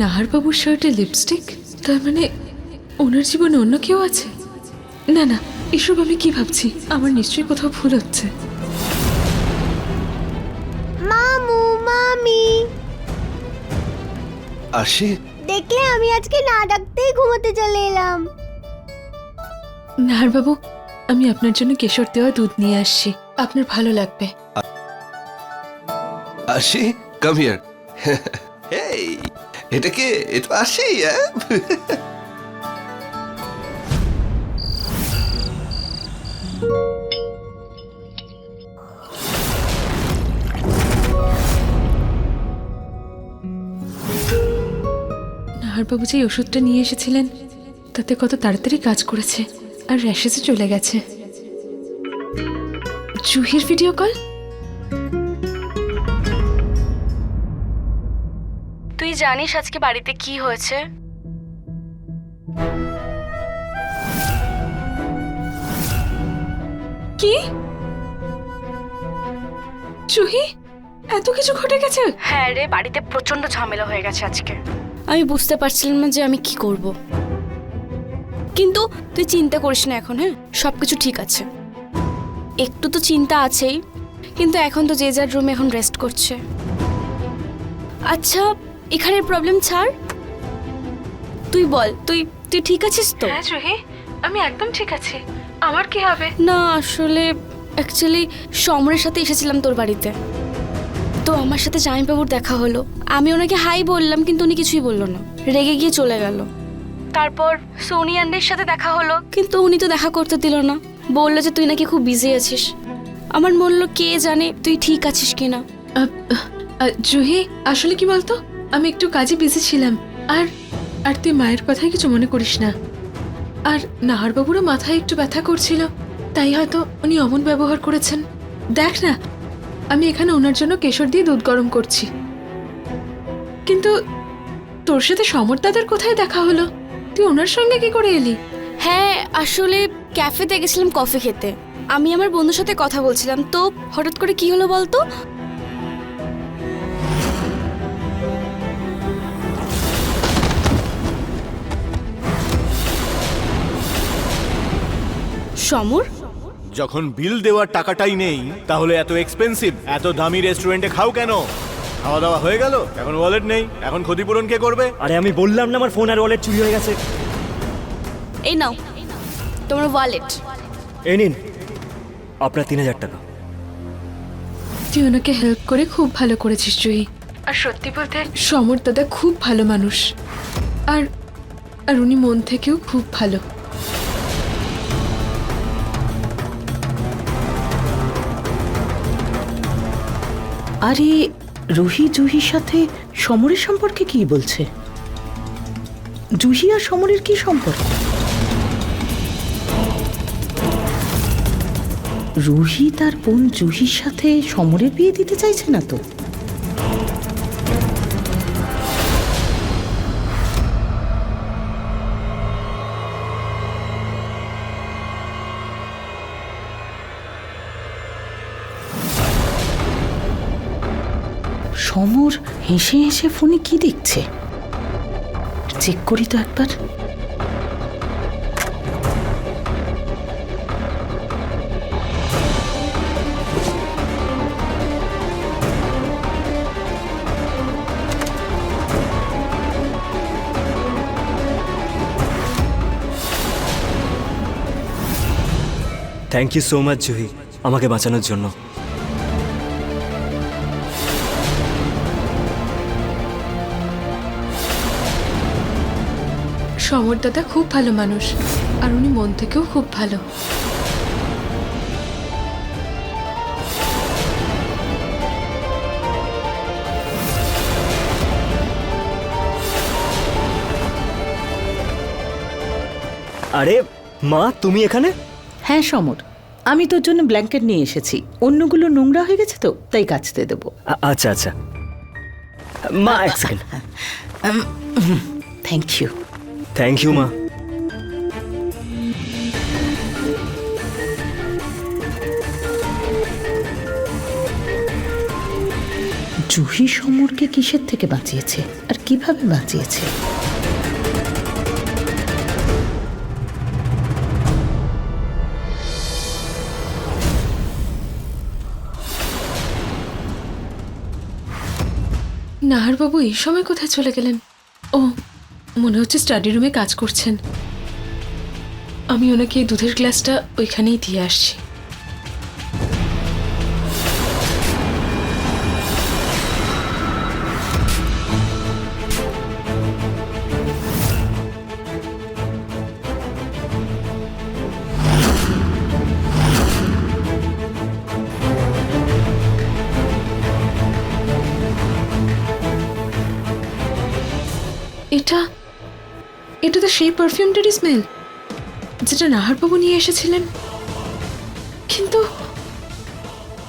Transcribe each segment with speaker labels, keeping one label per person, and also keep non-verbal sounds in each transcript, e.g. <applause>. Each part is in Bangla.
Speaker 1: নাহারবাবুর শার্টে লিপস্টিক তার মানে ওনার জীবনে অন্য কেউ আছে? না না, এসব আমি কি ভাবছি? আমার নিশ্চয়ই কোথাও ভুল হচ্ছে।
Speaker 2: মামি
Speaker 3: আসি।
Speaker 2: দেখলে আমি আজকে না ডাকতেই ঘুমোতে চলে এলাম।
Speaker 1: নাহারবাবু আমি আপনার জন্য কেশর দেওয়া দুধ নিয়ে আসছি। আপনার ভালো লাগবে।
Speaker 3: আসি? কাম হিয়ার হেই এটা কে? এটা আসি হ্যাঁ? <laughs>
Speaker 1: নাহারবাবু যে ওষুধটা নিয়ে এসেছিলেন। তাতে কত তাড়াতাড়ি কাজ করেছে আর র্যাশেসে চলে গেছে। জুহির ভিডিও কল?
Speaker 4: তুই জানিস আজকে বাড়িতে কি হয়েছে?
Speaker 1: কি? জুহি এত কিছু ঘটে গেছে?
Speaker 4: হ্যাঁ রে বাড়িতে প্রচণ্ড ঝামেলা হয়ে গেছে আজকে। আমি বুঝতে পারছিলাম না যে আমি কি করব। কিন্তু তুই চিন্তা করিস না এখন হ্যাঁ? সব কিছু ঠিক আছে। একটু তো চিন্তা আছেই কিন্তু এখন তো যে যার রুমে এখন রেস্ট করছে। আচ্ছা এখানের প্রবলেম ছাড়। তুই বল তুই তুই ঠিক আছিস তো?
Speaker 1: হ্যাঁ জুহি আমি একদম ঠিক আছি। আমার কি হবে?
Speaker 4: না আসলে অ্যাকচুয়ালি সমরের সাথে এসেছিলাম তোর বাড়িতে। তো আমার সাথে জামাইবাবুর দেখা হলো। আমি ওনাকে হাই বললাম, কিন্তু উনি কিছুই বলল না। রেগে গিয়ে চলে গেল। তারপর সোনি আন্ডের সাথে দেখা হলো, কিন্তু উনি তো দেখা করতে দিল না। বলল যে, তুই নাকি খুব বিজি আছিস। আমার বলল কে জানে তুই ঠিক আছিস কিনা?
Speaker 1: জুহি, আসলে কি বলতো? আমি একটু কাজে বিজি ছিলাম। আর আর তুই মায়ের কথাই কিছু মনে করিস না। আর নাহারবাবুরও মাথায় একটু ব্যথা করছিল, তাই হয়তো উনি অমন ব্যবহার করেছেন। দেখ না আমি এখানে ওনার জন্য কেশর দিয়ে দুধ গরম করছি। কিন্তু তোর সাথে সমর দাদার কোথায় দেখা হলো? তুই ওনার সঙ্গে কি করে এলি?
Speaker 4: হ্যাঁ আসলে ক্যাফেতে গেছিলাম কফি খেতে। আমি আমার বন্ধুর সাথে কথা বলছিলাম, তো হঠাৎ করে কি হলো বলতো? সমর?
Speaker 5: যখন বিল দেওয়ার টাকাটাই নেই তাহলে এত এক্সপেন্সিভ এত দামি রেস্টুরেন্টে খাও কেন? খাওয়া দাওয়া হয়ে গেল এখন ওয়ালেট নেই এখন ক্ষতিপূরণ কে করবে?
Speaker 6: আরে আমি বললাম না আমার ফোন আর ওয়ালেট চুরি হয়ে গেছে।
Speaker 4: এই নাও তোমার ওয়ালেট
Speaker 6: এই নিন আপনার তিন হাজার টাকা।
Speaker 1: তুই ওনাকে হেল্প করে খুব ভালো করেছিস জুহি। আর সত্যি বলতে? সমর দাদা খুব ভালো মানুষ। আর আর উনি মন থেকেও খুব ভালো।
Speaker 7: আরে, রুহি জুহির সাথে সমরের সম্পর্কে কি বলছে? জুহি আর সমরের কি সম্পর্ক? রুহি তার বোন জুহির সাথে সমরের বিয়ে দিতে চাইছে না তো? সমর হেসে হেসে ফোনে কি দেখছে? চেক করি তো একবার।
Speaker 6: Thank you so much Juhi আমাকে বাঁচানোর জন্য।
Speaker 1: সমর দাদা খুব ভালো মানুষ আর উনি মন থেকেও খুব ভালো।
Speaker 6: আরে মা তুমি এখানে?
Speaker 7: হ্যাঁ সমর। আমি তোর জন্য ব্ল্যাঙ্কেট নিয়ে এসেছি। অন্যগুলো নোংরা হয়ে গেছে তো তাই কাচতে দেবো।
Speaker 6: আচ্ছা আচ্ছা। মা এক second. <laughs>
Speaker 8: Thank you
Speaker 6: thank you মা
Speaker 8: জুহি সমরকে কিসের থেকে বাঁচিয়েছে? আর কীভাবে বাঁচিয়েছে?
Speaker 1: নাহারবাবু এই সময় কোথায় চলে গেলেন? ও মনে হচ্ছে স্টাডি রুমে কাজ করছেন। আমি ওনাকে দুধের গ্লাসটা ওইখানেই দিয়ে আসছি। এটা তো সেই পারফিউমটারই স্মেল যেটা নাহারবাবু নিয়ে এসেছিলেন। কিন্তু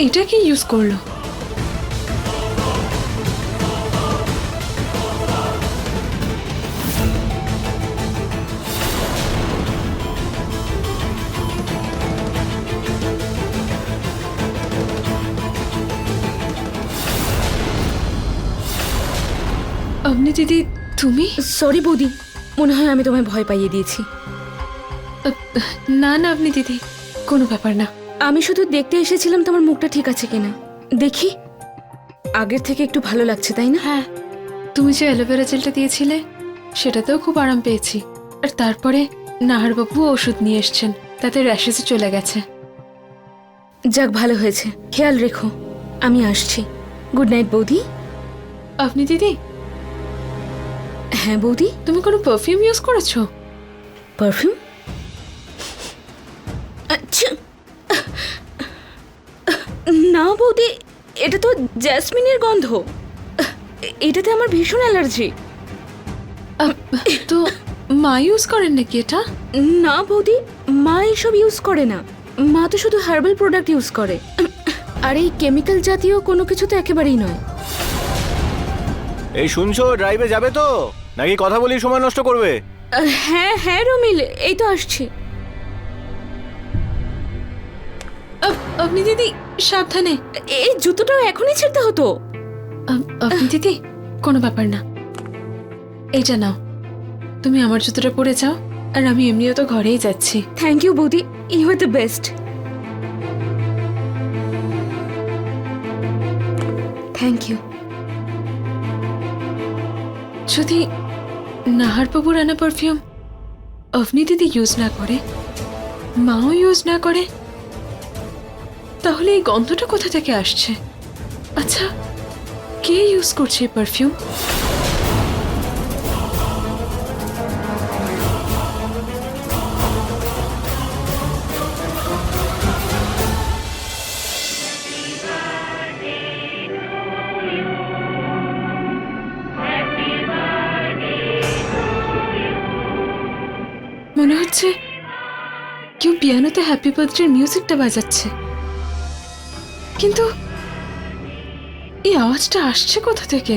Speaker 1: এটা কি ইউজ করল? আপনি দিদি তুমি?
Speaker 9: সরি বৌদি। মনে হয় আমি তোমায় ভয় পাইয়ে দিয়েছি।
Speaker 1: না না আপনি দিদি কোনো ব্যাপার না।
Speaker 9: আমি শুধু দেখতে এসেছিলাম তোমার মুখটা ঠিক আছে কিনা। দেখি আগের থেকে একটু ভালো লাগছে তাই না?
Speaker 1: হ্যাঁ তুমি যে অ্যালোভেরা জেলটা দিয়েছিলে সেটাতেও খুব আরাম পেয়েছি। আর তারপরে নাহারবাবু ওষুধ নিয়ে এসছেন তাতে র্যাশেসে চলে গেছে।
Speaker 9: যাক ভালো হয়েছে। খেয়াল রেখো আমি আসছি। গুড নাইট বৌদি।
Speaker 1: আপনি দিদি
Speaker 9: হ্যাঁ বৌদি
Speaker 1: তুমি কোনো পারফিউম ইউজ করেছ?
Speaker 9: পারফিউম আচ্ছা। না বৌদি এটা তো জ্যাসমিনের গন্ধ। এটাতে আমার ভীষণ অ্যালার্জি
Speaker 1: তো মা ইউজ করেন নাকি এটা?
Speaker 9: না বৌদি মা এসব ইউজ করে না। মা তো শুধু হার্বাল প্রোডাক্ট ইউজ করে। আর এই কেমিক্যাল জাতীয় কোনো কিছু তো একেবারেই নয়।
Speaker 5: এই শুনছো ড্রাইভে যাবে তো? নাকি কথা বলি সময় নষ্ট করবে?
Speaker 9: হ্যাঁ হ্যাঁ রমিল এই তো আসছি।
Speaker 1: আপনি দিদি সাবধানে।
Speaker 9: এই জুতোটাও এখনই ছিঁড়তে হতো।
Speaker 1: আপনি দিদি কোনো ব্যাপার না। এইটা নাও। তুমি আমার জুতোটা পরে যাও আর আমি এমনিও তো ঘরেই যাচ্ছি।
Speaker 9: থ্যাংক ইউ বৌদি। You are the best thank you
Speaker 1: যদি নাহারবাবুর রানা পারফিউম আপনি দিদি ইউজ না করে, মাও ইউজ না করে, তাহলে এই গন্ধটা কোথা থেকে আসছে? আচ্ছা কে ইউজ করছে এই পারফিউম হ্যাপি বার্থডের মিউজিকটা বাজাচ্ছে। কিন্তু এই আওয়াজটা আসছে কোথা থেকে?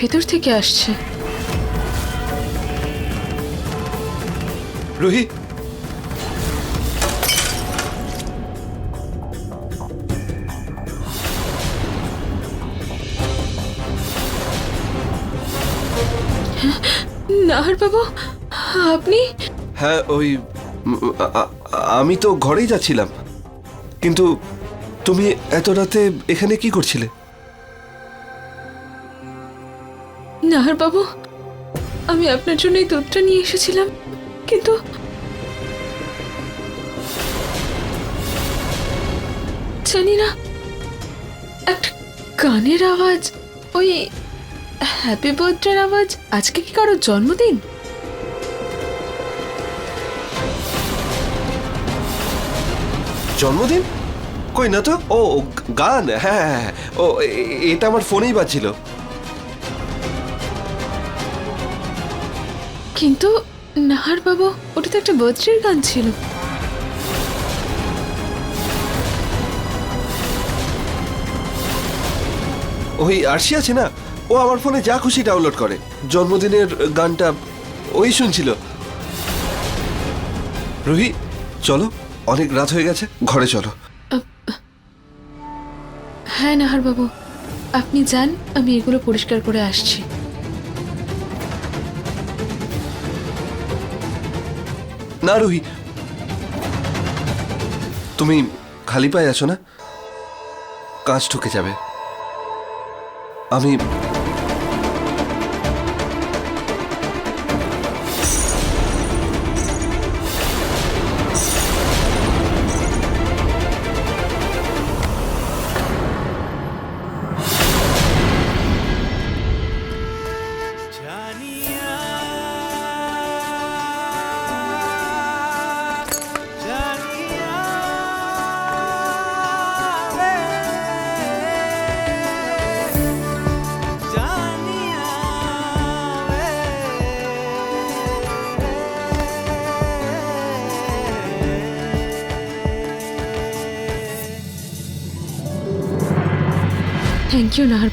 Speaker 1: ভেতর থেকে আসছে।
Speaker 3: রুহি।
Speaker 1: নাহার বাবু আপনি?
Speaker 3: হ্যাঁ ওই আমি তো ঘরেই যাচ্ছিলাম। কিন্তু তুমি এত রাতে এখানে কি করছিলে?
Speaker 1: নাহার বাবু আমি আপনার জন্য এই দুধটা নিয়ে এসেছিলাম কিন্তু জানি না একটা গানের আওয়াজ ওই হ্যাপি বার্থডের আওয়াজ আজকে কি কারোর জন্মদিন?
Speaker 3: জন্মদিন? কই না তো? ও গান হ্যাঁ হ্যাঁ, হ্যাঁ। ও এটা আমার ফোনেই বাজছিল।
Speaker 1: কিন্তু নাহার বাবু ওটা তো একটা বার্থডের গান ছিল।
Speaker 3: ওই আরশি আছে না? ও আমার ফোনে যা খুশি ডাউনলোড করে। জন্মদিনের গানটা ওই শুনছিল। রুহি চলো অনেক রাত হয়ে গেছে ঘরে চলো।
Speaker 1: হ্যাঁ নাহার বাবু আপনি যান আমি এগুলো পরিষ্কার করে আসছি।
Speaker 3: না রুহি। তুমি খালি পায়ে আছো না? কাজ ঠকে যাবে। আমি
Speaker 1: থ্যাংক ইউ নাহার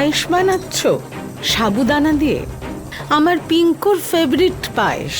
Speaker 7: পায়েস বানাচ্ছ? সাবুদানা দিয়ে? আমার পিঙ্কুর ফেভারিট পায়েস।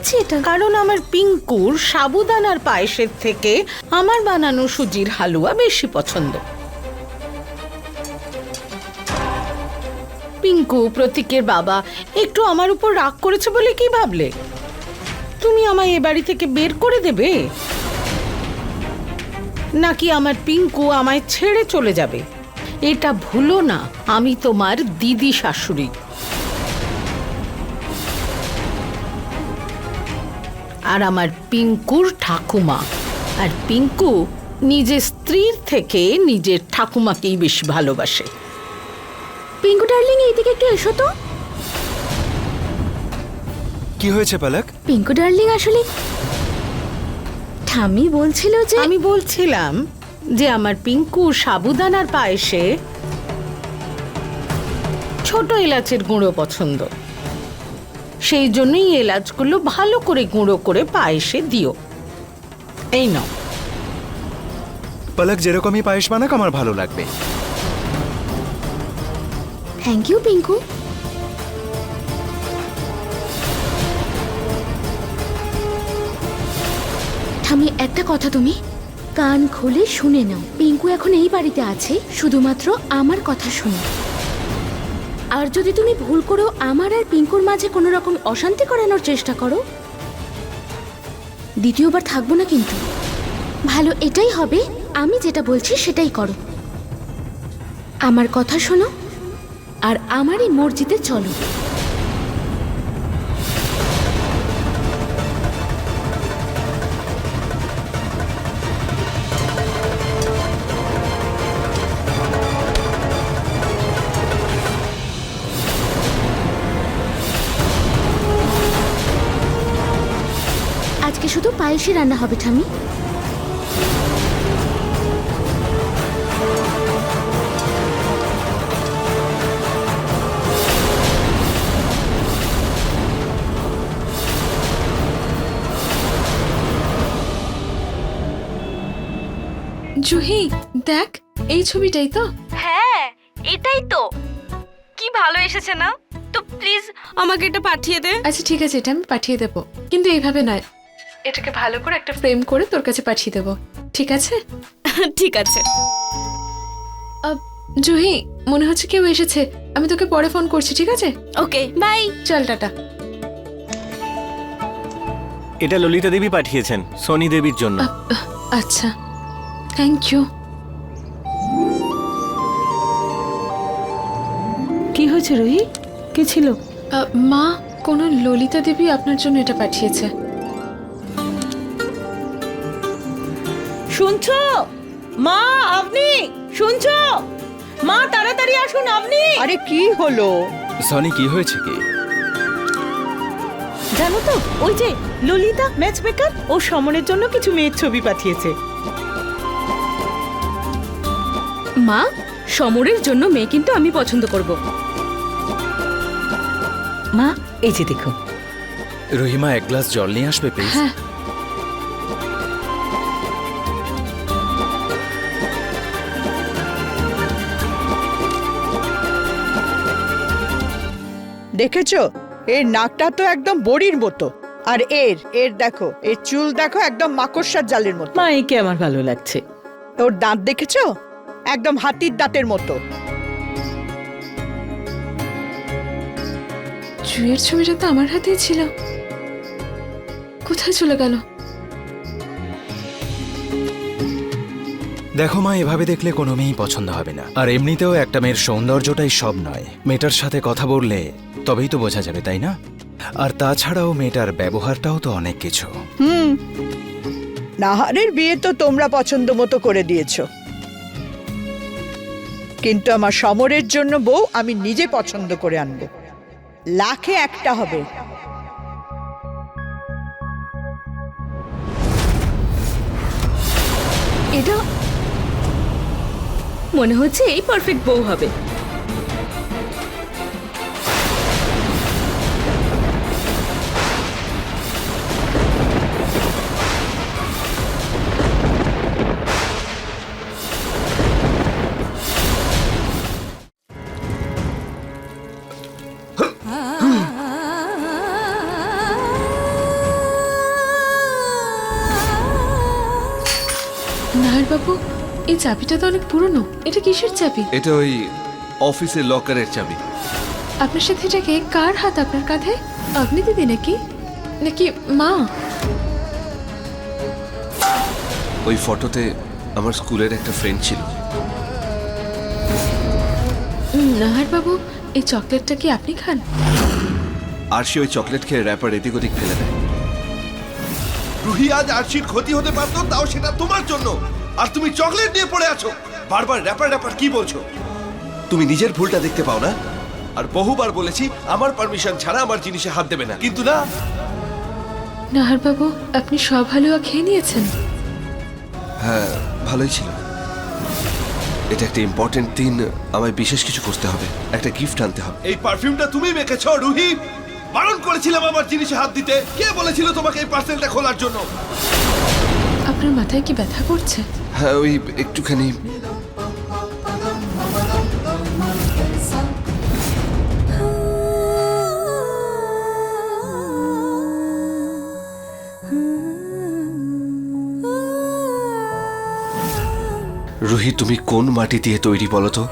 Speaker 4: বানাচ্ছি এটা?
Speaker 7: কারণ আমার পিঙ্কুর সাবুদানার পায়েসের থেকে আমার বানানো সুজির হালুয়া বেশি পছন্দ। পিঙ্কু, প্রতীকের বাবা, একটু আমার উপর রাগ করেছে বলে কি ভাবলে? তুমি আমায় এ বাড়ি থেকে বের করে দেবে? নাকি আমার পিঙ্কু আমায় ছেড়ে চলে যাবে? এটা ভুলো না, আমি তোমার দিদি শাশুড়ি। আর আমার পিঙ্কুর ঠাকুমা। আর পিঙ্কু নিজের স্ত্রীর থেকে নিজের ঠাকুমাকেই বেশি ভালোবাসে।
Speaker 4: পিঙ্কু ডার্লিং এইদিকে একটু এসো তো।
Speaker 6: কি হয়েছে পালক?
Speaker 4: পিঙ্কু ডার্লিং আসলে ঠামি বলছিল যে
Speaker 7: আমি বলছিলাম যে আমার পিঙ্কু সাবুদানার পায়েসে ছোট এলাচের গুঁড়ো পছন্দ। সেই জন্যই এলাচগুলো ভালো করে গুঁড়ো করে পায়েসে দিও। এই নাও।
Speaker 6: পালক যেরকমই পায়েস বানাক আমার ভালো লাগবে।
Speaker 4: থ্যাংক ইউ পিঙ্কু ঠামি একটা কথা তুমি।
Speaker 9: কান খুলে শুনে নাও। পিঙ্কু এখন এই বাড়িতে আছে শুধুমাত্র আমার কথা শুনে। আর যদি তুমি ভুল করো, আমার আর পিঙ্কুর মাঝে কোনো রকম অশান্তি করানোর চেষ্টা করো? দ্বিতীয়বার থাকব না কিন্তু। ভালো, এটাই হবে। আমি যেটা বলছি সেটাই করো। আমার কথা শোনো, আর আমারই মর্জিতে চলো। পায়েসই রান্না হবে ঠামি
Speaker 1: জুহি দেখ এই ছবিটাই তো।
Speaker 4: হ্যাঁ এটাই তো। কি ভালো এসেছে না? তো প্লিজ আমাকে এটা পাঠিয়ে দে।
Speaker 1: আচ্ছা ঠিক আছে এটা আমি পাঠিয়ে দেবো। কিন্তু এইভাবে নয় এটাকে ভালো করে একটা ফ্রেম করে তোর কাছে পাঠিয়ে দেবো। ঠিক আছে? <laughs>
Speaker 4: ঠিক আছে।
Speaker 1: জুহি মনে হচ্ছে কেউ এসেছে। আমি তোকে পরে ফোন করছি ঠিক আছে?
Speaker 4: Okay bye.
Speaker 1: চল টাটা।
Speaker 5: এটা ললিতা দেবী পাঠিয়েছেন সনি দেবীর জন্য।
Speaker 1: আচ্ছা। থ্যাংক ইউ
Speaker 7: কি হয়েছে রুহি? কি ছিল?
Speaker 1: মা কোনো ললিতা দেবী আপনার জন্য এটা পাঠিয়েছে।
Speaker 7: শুনছো? মা আপনি শুনছো? মা তাড়াতাড়ি আসুন আপনি। আরে কি হলো?
Speaker 10: সনি কি হয়েছে কি?
Speaker 7: জানো তো ওই যে ললিতা ম্যাচ মেকার ও সমনের জন্য কিছু মেয়ের ছবি পাঠিয়েছে।
Speaker 9: মা সমরের জন্য মেয়ে কিন্তু আমি পছন্দ করব।
Speaker 7: মা এই যে দেখো।
Speaker 10: রহিমা এক গ্লাস জল নিয়ে আসবে প্লিজ
Speaker 1: হ্যাঁ।
Speaker 11: দেখেছ? এর নাকটা তো একদম বড়ির মতো। আর এর এর দেখো এর চুল দেখো একদম মাকড়সার জালের মতো।
Speaker 7: মা একে আমার ভালো লাগছে।
Speaker 11: ওর দাঁত দেখেছ? একদম হাতির দাঁতের মতো।
Speaker 1: জুয়ের ছবিটা তো আমার হাতেই ছিল। কোথায় চলে গেল?
Speaker 10: দেখো মা এভাবে দেখলে কোনো মেয়েই পছন্দ হবে না। আর এমনিতেও একটা মেয়ের সৌন্দর্যটাই সব নয়। মেয়েটার সাথে কথা বললে তবেই তো বোঝা যাবে তাই না? আর তাছাড়াও মেয়েটার ব্যবহারটাও তো অনেক কিছু।
Speaker 11: হুম। নাহারের বিয়ে তো তোমরা পছন্দ মতো করে দিয়েছ। কিন্তু আমার সমরের জন্য বউ আমি নিজে পছন্দ করে আনব। লাখে একটা হবে।
Speaker 9: এটা মনে হচ্ছে এই পারফেক্ট বউ হবে।
Speaker 1: নাহার বাবু এই চাবিটা তো অনেক পুরনো। এটা কিসের চাবি?
Speaker 3: এটা ওই অফিসের লকারের চাবি।
Speaker 1: আপনার সাথে এটাকে কার হাত আপনার কাঁধে? আপনি দিদি নাকি? নাকি মা?
Speaker 3: ওই ফটোতে আমার স্কুলের একটা ফ্রেন্ড ছিল।
Speaker 1: নাহার বাবু এই চকলেটটা কি আপনি খান?
Speaker 3: আর সে ওই চকলেট খেয়ে র্যাপার এদিক ওদিক ফেলে দেয়। রুহি আজ আরশির ক্ষতি হতে পারতো তাও সেটা তোমার জন্য। আর তুমি চকলেট নিয়ে পড়ে আছো। বারবার র্যাপার র্যাপার কি বলছো? তুমি নিজের ভুলটা দেখতে পাও না? আর বহুবার বলেছি আমার পারমিশন ছাড়া আমার জিনিসে হাত দেবে না। কিন্তু না।
Speaker 1: নাহার বাবু আপনি সব হালুয়া খেয়ে নিয়েছেন?
Speaker 3: হ্যাঁ ভালোই ছিল। এটা একটা ইম্পর্টেন্ট দিন আমায় বিশেষ কিছু করতে হবে। একটা গিফট আনতে হবে। এই পারফিউমটা তুমি মেখেছ রুহি। বারণ করেছিলাম আমার জিনিসে হাত দিতে। কে বলেছিল তোমাকে এই পার্সেলটা খোলার জন্য?
Speaker 1: আপনার মাথায় কি ব্যথা করছে?
Speaker 3: হ্যাঁ ওই একটুখানি। রুহি তুমি কোন মাটি দিয়ে তৈরি বলো তো?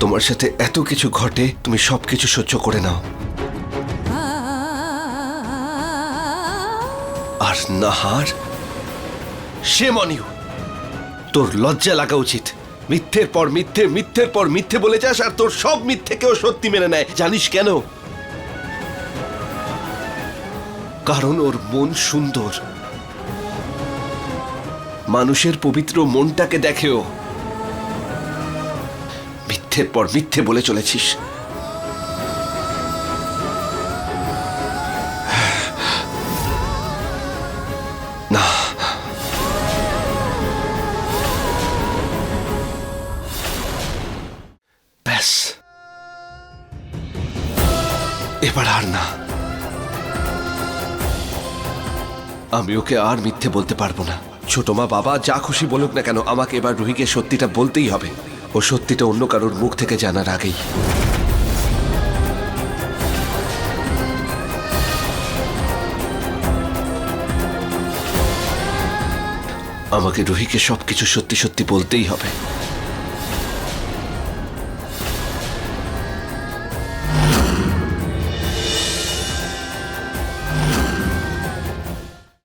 Speaker 3: তোমার সাথে এত কিছু ঘটে, তুমি সবকিছু সহ্য করে নাও। আর নাহার, সে মনিও, তোর লজ্জা লাগা উচিত। মিথ্যের পর মিথ্যে, মিথ্যের পর মিথ্যে বলে যাস, আর তোর সব মিথ্যেকেও সত্যি মেনে নেয়। জানিস কেন? কারণ ওর মন সুন্দর। মানুষের পবিত্র মনটাকে দেখেও মিথ্যের পর মিথ্যে বলে চলেছিস। না। ব্যাস। এবার আর না। আমি ওকে আর মিথ্যে বলতে পারব না। ছোট মা বাবা যা খুশি বলুক না কেন, আমাকে এবার রুহিকে সত্যিটা বলতেই হবে। ও সত্যিটা অন্য কারোর মুখ থেকে জানার আগেই। আমাকে রুহিকে সবকিছু সত্যি সত্যি বলতেই হবে।